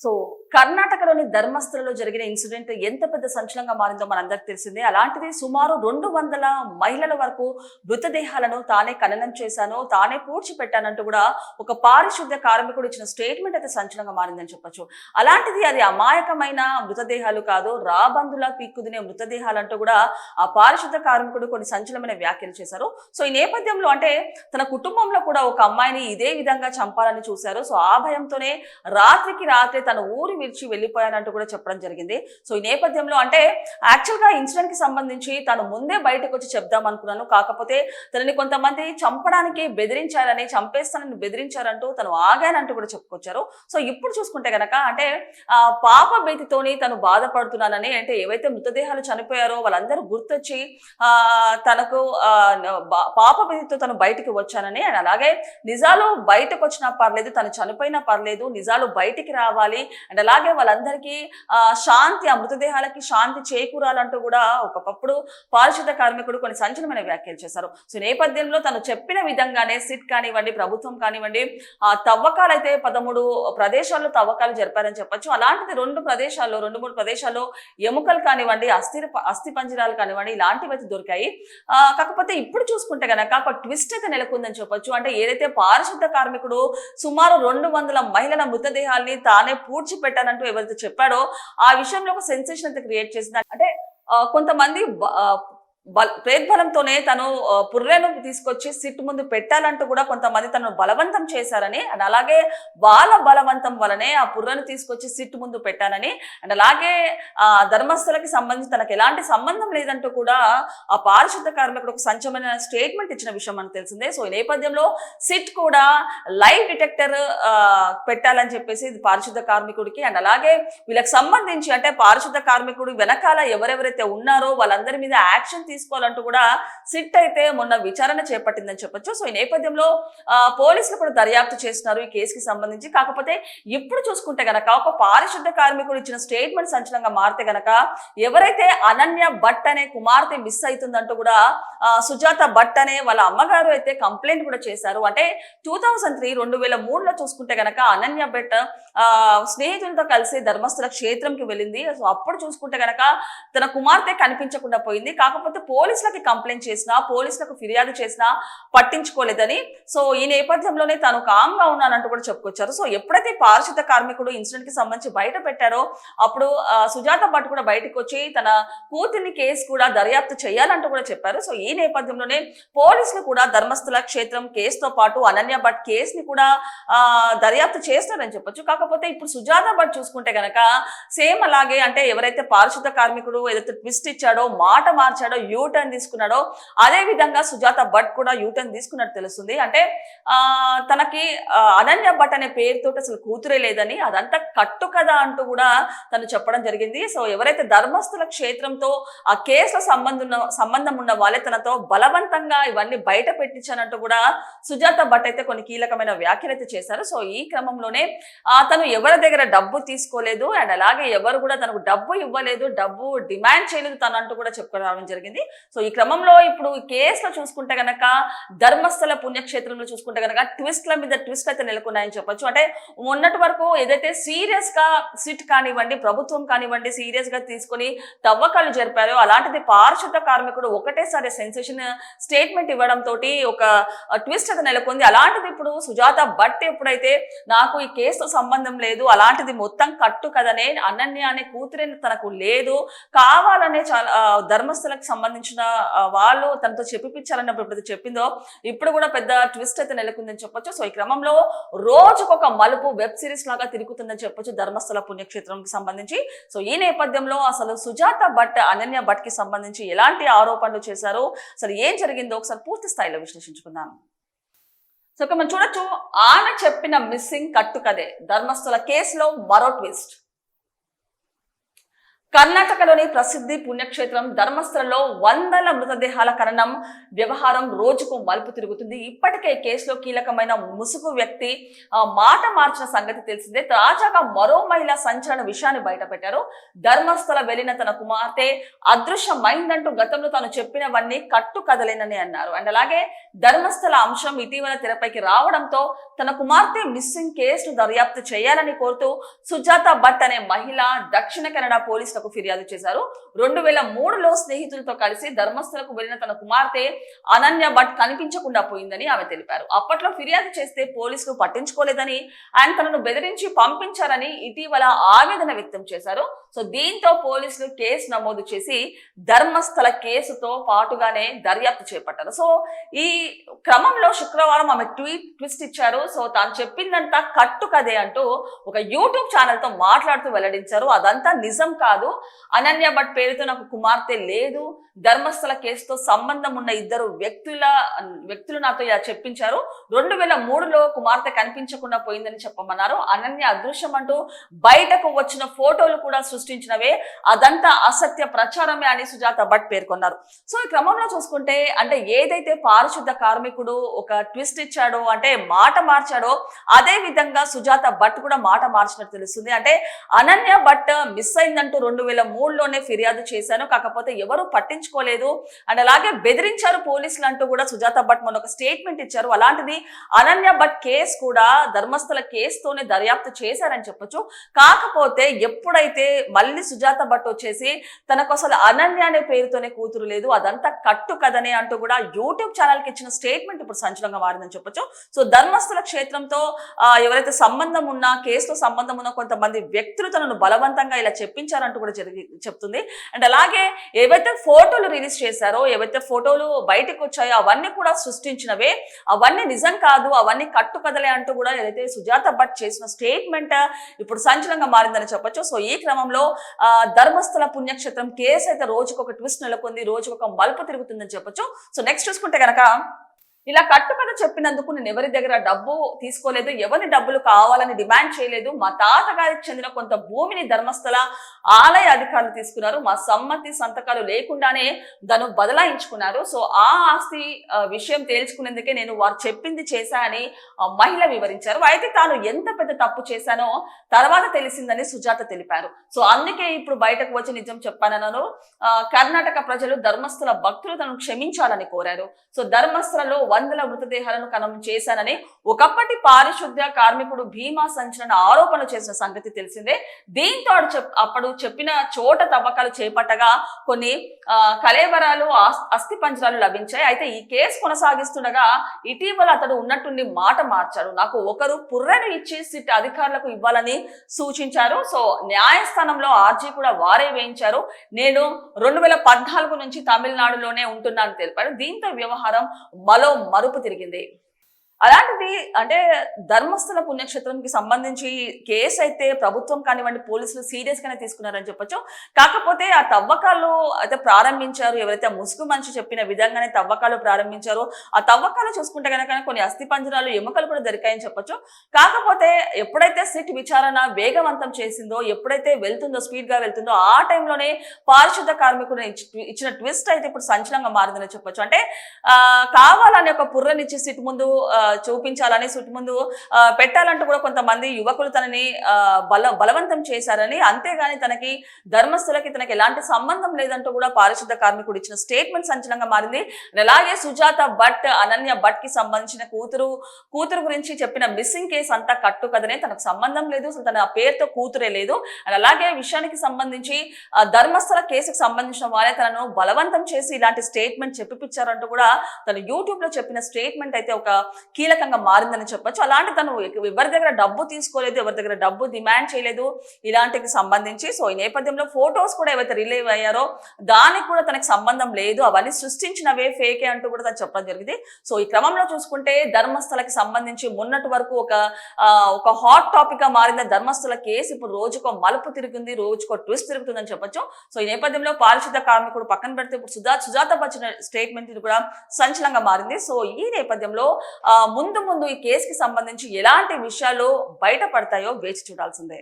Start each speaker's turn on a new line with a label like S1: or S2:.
S1: So కర్ణాటకలోని ధర్మస్థలలో జరిగిన incident ఎంత పెద్ద సంచలనంగా మారిందో మనందరికి తెలిసిందే. అలాంటిది సుమారు రెండు వందల మహిళల వరకు మృతదేహాలను తానే ఖననం చేశాను తానే పూడ్చిపెట్టానంటూ కూడా ఒక పారిశుద్ధ్య కార్మికుడు ఇచ్చిన స్టేట్మెంట్ అయితే సంచలనంగా మారిందని చెప్పొచ్చు. అలాంటిది అది అమాయకమైన మృతదేహాలు కాదు రాబందులా పీక్కుదినే మృతదేహాలు అంటూ కూడా ఆ పారిశుద్ధ్య కార్మికుడు కొన్ని సంచలనమైన వ్యాఖ్యలు చేశారు. సో ఈ నేపథ్యంలో అంటే తన కుటుంబంలో కూడా ఒక అమ్మాయిని ఇదే విధంగా చంపాలని చూశారు. సో ఆ భయంతోనే రాత్రికి రాత్రి తన ఊరి విడిచి వెళ్ళిపోయానంటూ కూడా చెప్పడం జరిగింది. సో ఈ నేపథ్యంలో అంటే యాక్చువల్గా ఇన్సిడెంట్కి సంబంధించి తను ముందే బయటకు వచ్చి చెప్దాం అనుకున్నాను. కాకపోతే తనని కొంతమంది చంపడానికి బెదిరించారని చంపేస్తానని బెదిరించారంటూ తను ఆగానంటూ కూడా చెప్పుకొచ్చారు. సో ఇప్పుడు చూసుకుంటే గనక అంటే పాప భీతితోని తను బాధపడుతున్నానని అంటే ఏవైతే మృతదేహాలు చనిపోయారో వాళ్ళందరూ గుర్తొచ్చి ఆ తనకు పాప భీతితో తను బయటికి వచ్చానని అండ్ అలాగే నిజాలు బయటకు వచ్చినా పర్లేదు తను చనిపోయినా పర్లేదు నిజాలు బయటికి రావాలి అండ్ అలాగే వాళ్ళందరికీ శాంతి ఆ మృతదేహాలకి శాంతి చేకూరాలంటూ కూడా ఒకప్పుడు పారిశుద్ధ కార్మికుడు కొన్ని సంచలనమైన వ్యాఖ్యలు చేశారు. సో నేపథ్యంలో తను చెప్పిన విధంగానే సిట్ కానివ్వండి ప్రభుత్వం కానివ్వండి ఆ తవ్వకాలు అయితే పదమూడు ప్రదేశాల్లో తవ్వకాలు జరిపారని చెప్పొచ్చు. అలాంటిది రెండు ప్రదేశాల్లో రెండు మూడు ప్రదేశాల్లో ఎముకలు కానివ్వండి అస్థి అస్థి పంజరాలు కానివ్వండి ఇలాంటివి అయితే దొరికాయి. కాకపోతే ఇప్పుడు చూసుకుంటే గనక ఒక ట్విస్ట్ అయితే నెలకొందని చెప్పొచ్చు. అంటే ఏదైతే పారిశుద్ధ కార్మికుడు సుమారు రెండు వందల మహిళల మృతదేహాల్ని తానే పెట్టానంటూ ఎవరైతే చెప్పాడో ఆ విషయంలో ఒక సెన్సేషన్ అయితే క్రియేట్ చేసింది. అంటే కొంతమంది ఆ, ప్రేద్బలంతోనే తను పుర్రెను తీసుకొచ్చి సిట్ ముందు పెట్టాలంటూ కూడా కొంతమంది తను బలవంతం చేశారని అండ్ అలాగే వాళ్ళ బలవంతం వలనే ఆ పుర్రెను తీసుకొచ్చి సిట్ ముందు పెట్టానని అండ్ అలాగే ఆ ధర్మస్థలకి సంబంధించి తనకు ఎలాంటి సంబంధం లేదంటూ కూడా ఆ పారిశుద్ధ కార్మికుడు ఒక సంచమైన స్టేట్మెంట్ ఇచ్చిన విషయం మనకు తెలిసిందే. సో ఈ నేపథ్యంలో సిట్ కూడా లైవ్ డిటెక్టర్ పెట్టాలని చెప్పేసి పారిశుద్ధ కార్మికుడికి అండ్ అలాగే వీళ్ళకి సంబంధించి అంటే పారిశుద్ధ కార్మికుడు వెనకాల ఎవరెవరైతే ఉన్నారో వాళ్ళందరి మీద యాక్షన్ తీసుకోవాలంటూ కూడా సిట్ అయితే మొన్న విచారణ చేపట్టిందని చెప్పొచ్చు. సో ఈ నేపథ్యంలో ఆ, పోలీసులు కూడా దర్యాప్తు చేస్తున్నారు ఈ కేసుకి సంబంధించి. కాకపోతే ఇప్పుడు చూసుకుంటే గనక ఒక పారిశుద్ధ కార్మికుడు ఇచ్చిన స్టేట్మెంట్ సంచలనంగా మారితే గనక ఎవరైతే అనన్య భట్ అనే కుమార్తె మిస్ అవుతుందంటూ కూడా సుజాత భట్ అనే వాళ్ళ అమ్మగారు అయితే కంప్లైంట్ కూడా చేశారు. అంటే టూ థౌసండ్ త్రీ రెండు వేల మూడులో చూసుకుంటే గనక అనన్య భట్ స్నేహితులతో కలిసి ధర్మస్థల క్షేత్రంకి వెళ్ళింది. సో అప్పుడు చూసుకుంటే గనక తన కుమార్తె కనిపించకుండా పోయింది. కాకపోతే పోలీసులకి కంప్లైంట్ చేసినా పోలీసులకు ఫిర్యాదు చేసినా పట్టించుకోలేదని. సో ఈ నేపథ్యంలోనే తాను కామ్గా ఉన్నానంటూ కూడా చెప్పుకొచ్చారు. సో ఎప్పుడైతే పారిశుద్ధ కార్మికుడు ఇన్సిడెంట్కి సంబంధించి బయట పెట్టారో అప్పుడు సుజాత భట్ కూడా బయటకు వచ్చి తన కూతుర్ని కేసు కూడా దర్యాప్తు చేయాలంటూ కూడా చెప్పారు. సో ఈ నేపథ్యంలోనే పోలీసులు కూడా ధర్మస్థల క్షేత్రం కేసుతో పాటు అనన్య భట్ కేసుని కూడా దర్యాప్తు చేస్తారని చెప్పొచ్చు. కాకపోతే ఇప్పుడు సుజాత భట్ చూసుకుంటే గనక సేమ్ అలాగే అంటే ఎవరైతే పారిశుద్ధ కార్మికుడు ఏదైతే ట్విస్ట్ ఇచ్చాడో మాట మార్చాడో యూ టర్న్ తీసుకున్నాడో అదే విధంగా సుజాత భట్ కూడా యూ టర్న్ తీసుకున్నట్టు తెలుస్తుంది. అంటే ఆ తనకి అనన్య భట్ అనే పేరుతో అసలు కూతురే లేదని అదంతా కట్టు కదా అంటూ కూడా తను చెప్పడం జరిగింది. సో ఎవరైతే ధర్మస్థుల క్షేత్రంతో ఆ కేసుల సంబంధం ఉన్న సంబంధం ఉన్న వాళ్ళే తనతో బలవంతంగా ఇవన్నీ బయట పెట్టించానంటూ కూడా సుజాత భట్ అయితే కొన్ని కీలకమైన వ్యాఖ్యలు అయితే చేశారు. సో ఈ క్రమంలోనే తను ఎవరి దగ్గర డబ్బు తీసుకోలేదు అండ్ అలాగే ఎవరు కూడా తనకు డబ్బు ఇవ్వలేదు డబ్బు డిమాండ్ చేయలేదు తనంటూ కూడా చెప్పుకోవడం జరిగింది. సో ఈ క్రమంలో ఇప్పుడు ఈ కేసులో చూసుకుంటే గనక ధర్మస్థల పుణ్యక్షేత్రంలో చూసుకుంటే గనక ట్విస్ట్ల మీద ట్విస్ట్ అయితే నెలకొన్నాయని చెప్పొచ్చు. అంటే మొన్నటి వరకు ఏదైతే సీరియస్గా సిట్ కానివ్వండి ప్రభుత్వం కానివ్వండి సీరియస్గా తీసుకొని తవ్వకాలు జరిపారో అలాంటిది పారిశుద్ధ కార్మికుడు ఒకటేసారి సెన్సేషన్ స్టేట్మెంట్ ఇవ్వడం తోటి ఒక ట్విస్ట్ అయితే నెలకొంది. అలాంటిది ఇప్పుడు సుజాత భట్ ఎప్పుడైతే నాకు ఈ కేసుతో సంబంధం లేదు అలాంటిది మొత్తం కట్టు కదనే అనన్య అనే కూతురే తనకు లేదు కావాలనే చాలా ధర్మస్థలకు సంబంధం సంబంధించిన వాళ్ళు తనతో చెప్పిపించాలన్నప్పుడు చెప్పిందో ఇప్పుడు కూడా పెద్ద ట్విస్ట్ అయితే నెలకొందని చెప్పొచ్చు. సో ఈ క్రమంలో రోజుకొక మలుపు వెబ్ సిరీస్ లాగా తిరుగుతుందని చెప్పొచ్చు ధర్మస్థల పుణ్యక్షేత్రంకి సంబంధించి. సో ఈ నేపథ్యంలో అసలు సుజాత భట్ అనన్య భట్కి సంబంధించి ఎలాంటి ఆరోపణలు చేశారో? అసలు ఏం జరిగిందో ఒకసారి పూర్తి స్థాయిలో విశ్లేషించుకుందాం. సో మనం చూడొచ్చు ఆమె చెప్పిన మిస్సింగ్ కట్టు కదే ధర్మస్థల కేసులో మరో ట్విస్ట్. కర్ణాటకలోని ప్రసిద్ధి పుణ్యక్షేత్రం ధర్మస్థలంలో వందల మృతదేహాల ఖననం వ్యవహారం రోజుకు మలుపు తిరుగుతుంది. ఇప్పటికే కేసులో కీలకమైన ముసుగు వ్యక్తి మాట మార్చిన సంగతి తెలిసిందే. తాజాగా మరో మహిళ సంచలన విషయాన్ని బయటపెట్టారు. ధర్మస్థల వెళ్ళిన తన కుమార్తె అదృశ్యమైందంటూ గతంలో తాను చెప్పినవన్నీ కట్టు కదలేనని అన్నారు. అండ్ అలాగే ధర్మస్థల అంశం ఇటీవల తెరపైకి రావడంతో తన కుమార్తె మిస్సింగ్ కేసును దర్యాప్తు చేయాలని కోరుతూ సుజాత భట్ అనే మహిళ దక్షిణ కన్నడ పోలీసులకు ఫిర్యాదు చేశారు. రెండు వేల మూడులో స్నేహితులతో కలిసి ధర్మస్థలకు వెళ్ళిన తన కుమార్తె అనన్య భట్ కనిపించకుండా పోయిందని ఆమె తెలిపారు. అప్పట్లో ఫిర్యాదు చేస్తే పోలీసులు పట్టించుకోలేదని ఆయన తనను బెదిరించి పంపించారని ఇటీవల ఆవేదన వ్యక్తం చేశారు. సో దీంతో పోలీసులు కేసు నమోదు చేసి ధర్మస్థల కేసుతో పాటుగానే దర్యాప్తు చేపట్టారు. సో ఈ క్రమంలో శుక్రవారం ఆమె ట్వీట్ ట్విస్ట్ ఇచ్చారు. సో తాను చెప్పిందంతా కట్టు కదే అంటూ ఒక యూట్యూబ్ ఛానల్తో మాట్లాడుతూ వెల్లడించారు. అదంతా నిజం కాదు. అనన్య భట్ పేరుతో నాకు కుమార్తె లేదు. ధర్మస్థల కేసుతో సంబంధం ఉన్న ఇద్దరు వ్యక్తుల వ్యక్తులు నాతో ఇలా చెప్పించారు. రెండు వేల మూడులో కుమార్తె కనిపించకుండా పోయిందని చెప్పమన్నారు. అనన్య అదృశ్యం అంటూ బయటకు వచ్చిన ఫోటోలు కూడా సృష్టించినవే. అదంతా అసత్య ప్రచారమే అని సుజాత భట్ పేర్కొన్నారు. సో ఈ క్రమంలో చూసుకుంటే అంటే ఏదైతే పారిశుద్ధ కార్మికుడు ఒక ట్విస్ట్ ఇచ్చాడో అంటే మాట మార్చాడో అదే విధంగా సుజాత భట్ కూడా మాట మార్చినట్టు తెలుస్తుంది. అంటే అనన్య భట్ మిస్ అయిందంటూ రెండు వేల మూడులోనే ఫిర్యాదు చేశాను. కాకపోతే ఎవరు పట్టించుకోలేదు. అండ్ అలాగే బెదిరించారు పోలీసులు అంటూ కూడా సుజాత భట్ మొన్న ఒక స్టేట్మెంట్ ఇచ్చారు. అలాంటిది అనన్య భట్ కేసు కూడా ధర్మస్థల కేసుతోనే దర్యాప్తు చేశారని చెప్పొచ్చు. కాకపోతే ఎప్పుడైతే మళ్ళీ సుజాత భట్ వచ్చేసి తనకు అసలు అనన్య అనే పేరుతోనే కూతురు లేదు అదంతా కట్టు కదనే అంటూ కూడా యూట్యూబ్ ఛానల్కి ఇచ్చిన స్టేట్మెంట్ ఇప్పుడు సంచలనంగా మారిందని చెప్పొచ్చు. సో ధర్మస్థల క్షేత్రంతో ఎవరైతే సంబంధం ఉన్నా కేసులో సంబంధం ఉన్న కొంతమంది వ్యక్తులు తనను బలవంతంగా ఇలా చెప్పించారంటూ కూడా జరిగి చెప్తుంది. అండ్ అలాగే ఏవైతే ఫోటోలు రిలీజ్ చేశారో ఏవైతే ఫోటోలు బయటకు వచ్చాయో అవన్నీ కూడా సృష్టించినవే. అవన్నీ నిజం కాదు అవన్నీ కట్టు కదలే అంటూ కూడా ఏదైతే సుజాత భట్ చేసిన స్టేట్మెంట్ ఇప్పుడు సంచలనంగా మారిందని చెప్పొచ్చు. సో ఈ క్రమంలో ధర్మస్థల పుణ్యక్షేత్రం కేసు అయితే రోజుకొక ట్విస్ట్ నెలకొంది రోజుకొక మలుపు తిరుగుతుందని చెప్పొచ్చు. సో నెక్స్ట్ చూసుకుంటే కనుక ఇలా కట్టుకథ చెప్పినందుకు నేను ఎవరి దగ్గర డబ్బు తీసుకోలేదు ఎవరి డబ్బులు కావాలని డిమాండ్ చేయలేదు. మా తాతగారికి చెందిన కొంత భూమిని ధర్మస్థల ఆలయ అధికారులు తీసుకున్నారు. మా సమ్మతి సంతకాలు లేకుండానే దాన్ని బదలాయించుకున్నారు. సో ఆ ఆస్తి విషయం తేల్చుకునేందుకే నేను వారు చెప్పింది చేశా అని మహిళ వివరించారు. అయితే తాను ఎంత పెద్ద తప్పు చేశానో తర్వాత తెలిసిందని సుజాత తెలిపారు. సో అందుకే ఇప్పుడు బయటకు వచ్చి నిజం చెప్పానన్నాను. ఆ, కర్ణాటక ప్రజలు ధర్మస్థల భక్తులు తనను క్షమించాలని కోరారు. సో ధర్మస్థలలో వందల మృతదేహాలను కనం చేశానని ఒకప్పటి పారిశుద్ధ్య కార్మికుడు భీమా సంచలన ఆరోపణలు చేసిన సంగతి తెలిసిందే. దీంతో చెప్- అప్పుడు చెప్పిన చోట తవ్వకాలు చేపట్టగా కొన్ని కలేవరాలు అస్థి పంజరాలు లభించాయి. అయితే ఈ కేసు కొనసాగిస్తుండగా ఇటీవల అతడు ఉన్నట్టుండి మాట మార్చారు. నాకు ఒకరు పుర్రెను ఇచ్చి సిట్ అధికారులకు ఇవ్వాలని సూచించారు. సో న్యాయస్థానంలో ఆర్జీ కూడా వారే వేయించారు. నేను రెండు వేల పద్నాలుగు నుంచి తమిళనాడులోనే ఉంటున్నాను తెలిపారు. దీంతో వ్యవహారం మరో మరుపు తిరిగింది. అలాంటిది అంటే ధర్మస్థల పుణ్యక్షేత్రంకి సంబంధించి కేసు అయితే ప్రభుత్వం కానివ్వండి పోలీసులు సీరియస్ గానే తీసుకున్నారని చెప్పొచ్చు. కాకపోతే ఆ తవ్వకాలు అయితే ప్రారంభించారు ఎవరైతే ముసుగు మనిషి చెప్పిన విధంగానే తవ్వకాలు ప్రారంభించారో ఆ తవ్వకాలు చూసుకుంటే కనుక కొన్ని అస్థి పంజరాలు ఎముకలు కూడా దొరికాయని చెప్పొచ్చు. కాకపోతే ఎప్పుడైతే సిట్ విచారణ వేగవంతం చేసిందో ఎప్పుడైతే వెళ్తుందో స్పీడ్గా వెళ్తుందో ఆ టైంలోనే పారిశుద్ధ కార్మికుడు ఇచ్చిన ట్విస్ట్ అయితే ఇప్పుడు సంచలనంగా మారిందని చెప్పొచ్చు. అంటే కావాలనే కావాలని ఒక పుర్రనిచ్చి సిట్ ముందు చూపించాలని చుట్టు ముందు పెట్టాలంటూ కూడా కొంతమంది యువకులు తనని బల బలవంతం చేశారని అంతేగాని తనకి ధర్మస్థలకి తనకి ఎలాంటి సంబంధం లేదంటూ కూడా పారిశుద్ధ కార్మికుడు ఇచ్చిన స్టేట్మెంట్ సంచలనంగా మారింది. అలాగే సుజాత భట్ అనన్య భట్కి సంబంధించిన కూతురు కూతురు గురించి చెప్పిన మిస్సింగ్ కేసు అంతా కట్టు కదనే తనకు సంబంధం లేదు అసలు తన పేరుతో కూతురే లేదు. అలాగే విషయానికి సంబంధించి ధర్మస్థల కేసుకు సంబంధించిన వారే తనను బలవంతం చేసి ఇలాంటి స్టేట్మెంట్ చెప్పిపించారంటూ కూడా తను యూట్యూబ్లో చెప్పిన స్టేట్మెంట్ అయితే ఒక కీలకంగా మారిందని చెప్పొచ్చు. అలాంటి తను ఎవరి దగ్గర డబ్బు తీసుకోలేదు ఎవరి దగ్గర డబ్బు డిమాండ్ చేయలేదు ఇలాంటికి సంబంధించి. సో ఈ నేపథ్యంలో ఫొటోస్ కూడా ఏవైతే రిలీవ్ అయ్యారో దానికి కూడా తనకి సంబంధం లేదు. అవన్నీ సృష్టించినవే ఫేకే అంటూ కూడా తను చెప్పడం జరిగింది. సో ఈ క్రమంలో చూసుకుంటే ధర్మస్థలకి సంబంధించి మొన్నటి వరకు ఒక ఒక హాట్ టాపిక్గా మారిన ధర్మస్థల కేసు ఇప్పుడు రోజుకో మలుపు తిరుగుతుంది రోజుకో ట్విస్ట్ తిరుగుతుందని చెప్పొచ్చు. సో ఈ నేపథ్యంలో పారిశుద్ధ కార్మికుడు పక్కన పెడితే ఇప్పుడు సుజా సుజాత బచ్చిన స్టేట్మెంట్ ఇది కూడా సంచలనంగా మారింది. సో ఈ నేపథ్యంలో ముందు ముందు ఈ కేసుకి సంబంధించి ఎలాంటి విషయాలు బయటపడతాయో వేచి చూడాల్సిందే.